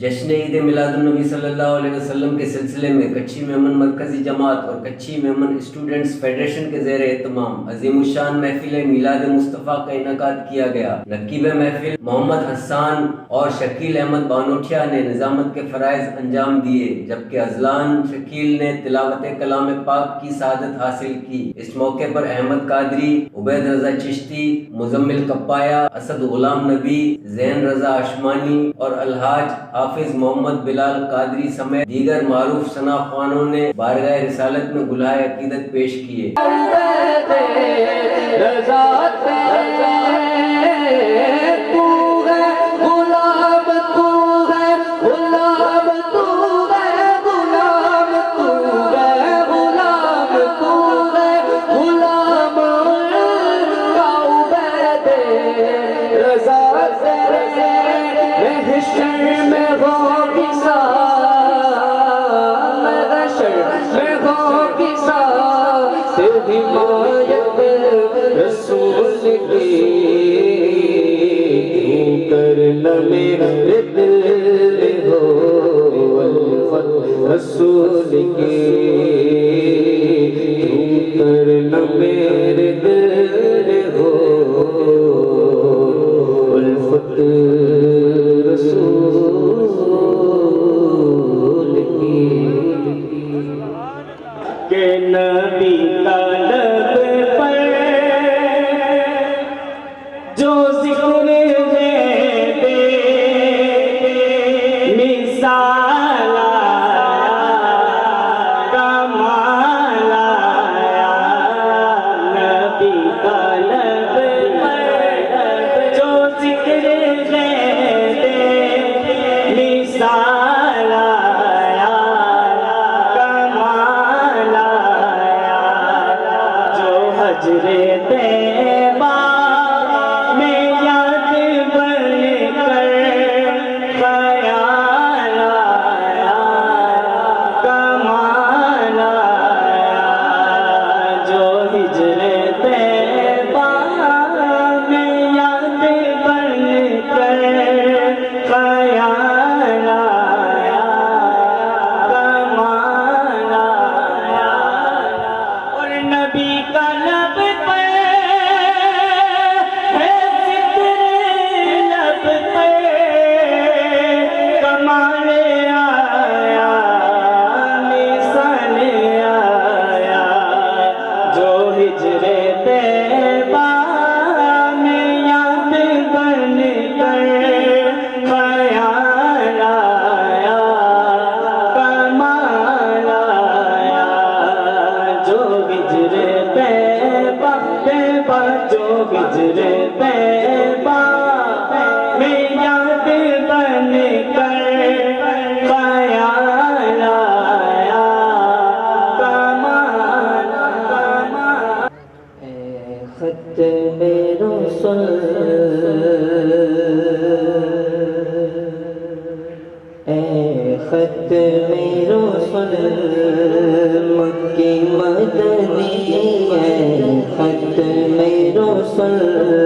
جشن عید میلاد النبی صلی اللہ علیہ وسلم کے سلسلے میں کچھی میمن مرکزی جماعت اور کچھی میمن اسٹوڈنٹس فیڈریشن کے زیر اہتمام عظیم الشان محفل میلاد مصطفیٰ کا انعقاد کیا گیا۔ نقیب محفل محمد حسان اور شکیل احمد بانوٹیا نے نظامت کے فرائض انجام دیے، جبکہ ازلان شکیل نے تلاوت کلام پاک کی سعادت حاصل کی۔ اس موقع پر احمد قادری، عبید رضا چشتی، مزمل کپایا، اسد غلام نبی، زین رضا اشمانی اور الحاج حافظ محمد بلال قادری سمیت دیگر معروف سناخوانوں نے بارگاہ رسالت میں گلہائے عقیدت پیش کیے۔ رسول کی۔ کرنا میرے دل ہو الفت رسول کی۔ کہ نبی طلب さ جو ہجر میں یاد بن کر خیال آیا۔ کمال اے خط رسول اے خط مکی مدنی رسول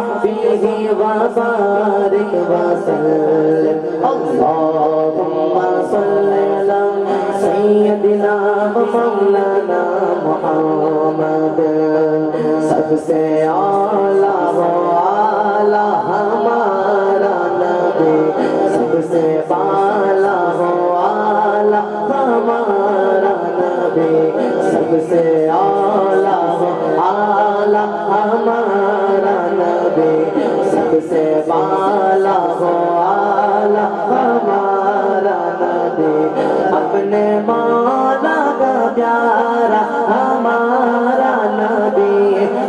وصحبه وبارك وسلم اللهم صل على سيدنا ومولانا محمد. سب سے اعلیٰ و اعلیٰ ہمارا نبی سب سے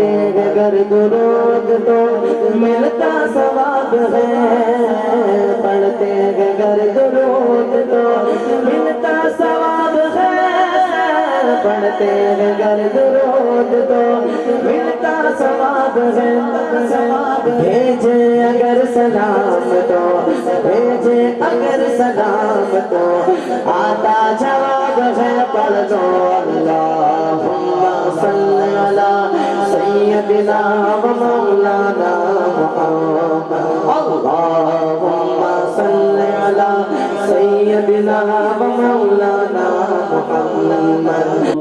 پڑھتے ہیں گر درود تو ملتا ثواب ہے۔ پڑھتے ہیں گر درود تو ملتا ثواب ہے۔ پڑھتے ہیں گر درود تو ملتا ثواب ہے۔ ثواب بھیجے اگر سلام تو بھیجے اگر سلام تو۔ آتا جواب ہے پڑھ دو علی سیدنا و مولانا محمد اللہم صلی علی سیدنا و مولانا محمد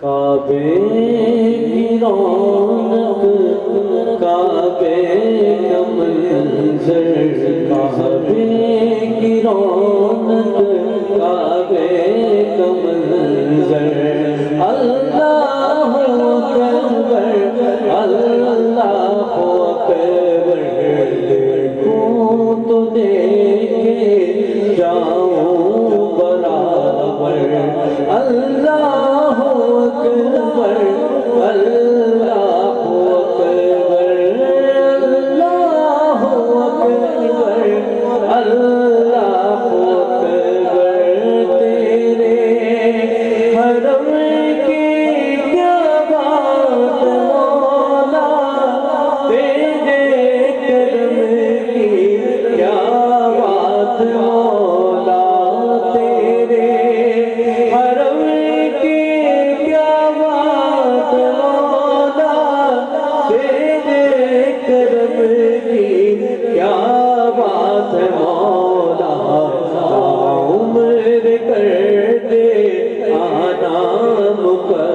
کعبے کی رونق، کعبے کا منظر کعبے کی رونق، کعبے کا منظر اللہ louco é?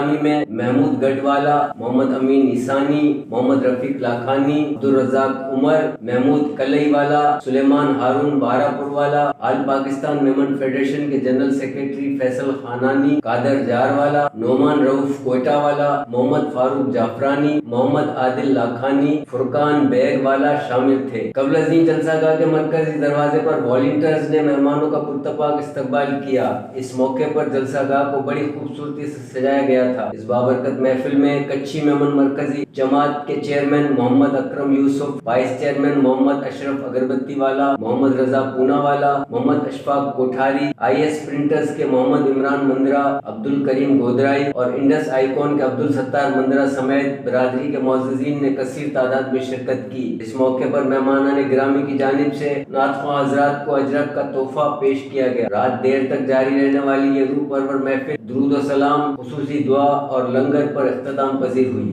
گرامی میں محمود گڈ والا محمد امین نسانی، محمد رفیق لاکھانی، عبدالرزاق عمر، محمود کلئی والا سلیمان ہارون بارہ پور والا آل پاکستان ویمن فیڈریشن کے جنرل سیکریٹری فیصل خانانی، قادر جار والا نعمان روف کوئٹہ والا، محمد فاروق جعفرانی، محمد عادل لاکھانی، فرقان بیگ والا شامل تھے۔ قبل ازیں جلسہ گاہ کے مرکزی دروازے پر والنٹرز نے مہمانوں کا پرتپاک استقبال کیا۔ اس موقع پر جلسہ گاہ کو بڑی خوبصورتی سے سجایا گیا تھا۔ اس بابرکت محفل میں کچھی میمن مرکزی جماعت کے chairman Muhammad Akram Yusuf, vice chairman Muhammad Ashraf Agarbattiwala, Muhammad Raza Poonawala, Muhammad Ishfaq Kothari, I S printers کے محمد عمران مندرا عبد الکریم گودرا گودرائی اور انڈس آئیکون کے عبد الستار مندرا سمیت برادری کے معززین نے کثیر تعداد میں شرکت کی۔ اس موقع پر مہمانان گرامی کی جانب سے ناطخواں حضرات کو اجرک کا تحفہ پیش کیا گیا۔ رات دیر تک جاری رہنے والی یہ روح پرور محفل درود و سلام، خصوصی دعا اور لنگر پر اختتام پذیر ہوئی۔